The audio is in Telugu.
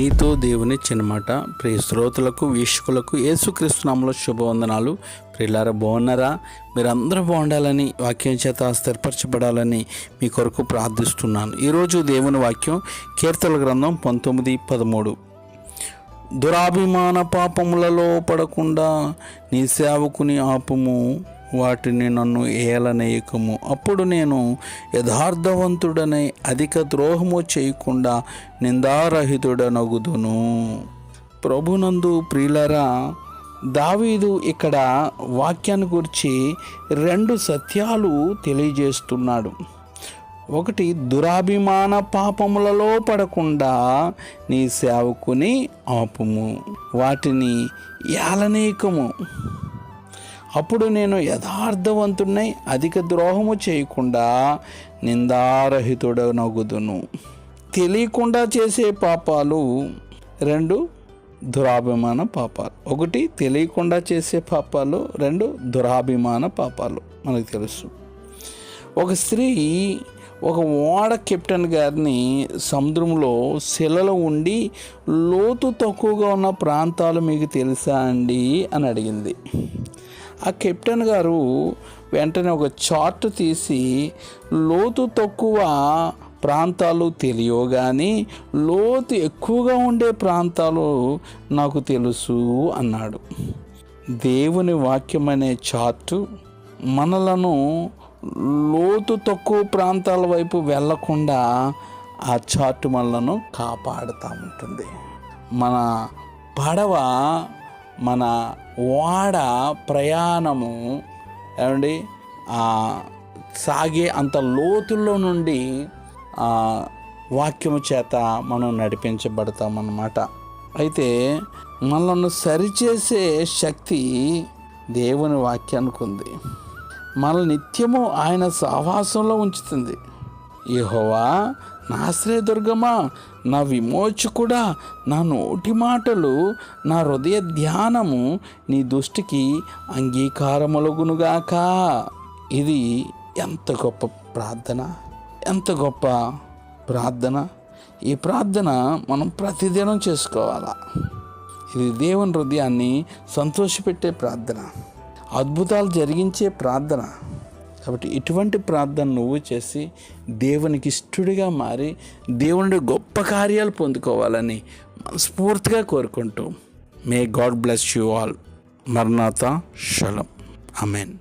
నీతో దేవుని చిన్నమాట. ప్రియ శ్రోతలకు వీక్షకులకు యేసుక్రీస్తునామలో శుభవందనాలు. ప్రియులారా బాగున్నారా? మీరందరూ బాగుండాలని వాక్యం చేత స్థిరపరచబడాలని మీ కొరకు ప్రార్థిస్తున్నాను. ఈరోజు దేవుని వాక్యం కీర్తల గ్రంథం పంతొమ్మిది పదమూడు. దురాభిమాన పాపములలో పడకుండా నీ సేవకుని ఆపము. వాటిని నన్ను ఏలనేయకము. అప్పుడు నేను యథార్థవంతుడనై అధిక ద్రోహము చేయకుండా నిందారహితుడనగుదును. ప్రభునందు ప్రియులరా దావీదు ఇక్కడ వాక్యాన్ని గురించి రెండు సత్యాలు తెలియజేస్తున్నాడు. ఒకటి దురాభిమాన పాపములలో పడకుండా నీ సేవకుని ఆపుము. వాటిని యాలనేకము అప్పుడు నేను యథార్థవంతుడినై అధిక ద్రోహము చేయకుండా నిందారహితుడనగుదును. తెలియకుండా చేసే పాపాలు రెండు దురాభిమాన పాపాలు. ఒకటి తెలియకుండా చేసే పాపాలు రెండు దురాభిమాన పాపాలు. మనకు తెలుసు. ఒక స్త్రీ ఒక ఓడ కెప్టెన్ గారిని సముద్రంలో శిలలో ఉండి లోతు తక్కువగా ఉన్న ప్రాంతాలు మీకు తెలుసా అండి? అని అడిగింది. ఆ కెప్టెన్ గారు వెంటనే ఒక చార్ట్ తీసి లోతు తక్కువ ప్రాంతాలు తెలియవు కానీ లోతు ఎక్కువగా ఉండే ప్రాంతాలు నాకు తెలుసు అన్నాడు. దేవుని వాక్యం అనే చార్టు మనలను లోతు తక్కువ ప్రాంతాల వైపు వెళ్ళకుండా ఆ చార్టు మనలను కాపాడుతూ ఉంటుంది. మన పడవ మన ఓడ ప్రయాణము ఏమండి? సాగే అంత లోతుల్లో నుండి వాక్యము చేత మనం నడిపించబడతామన్నమాట. అయితే మనల్ని సరిచేసే శక్తి దేవుని వాక్యానికి ఉంది. మనల్ని నిత్యము ఆయన సహవాసంలో ఉంచుతుంది. యహోవా నా ఆశ్రయదుర్గమా నా విమోచకుడా నా నోటి మాటలు నా హృదయ ధ్యానము నీ దృష్టికి అంగీకారములగునుగాక ఇది ఎంత గొప్ప ప్రార్థన ఎంత గొప్ప ప్రార్థన. ఈ ప్రార్థన మనం ప్రతిదినం చేసుకోవాలా. ఇది దేవుని హృదయాన్ని సంతోషపెట్టే ప్రార్థన అద్భుతాలు జరిగించే ప్రార్థన. కాబట్టి ఇటువంటి ప్రార్థన నువ్వు చేసి దేవునికి ఇష్టడిగా మారి దేవుని గొప్ప కార్యాలు పొందుకోవాలని మనస్ఫూర్తిగా కోరుకుంటూ. May God bless you all మర్నాథ షలం అమెన్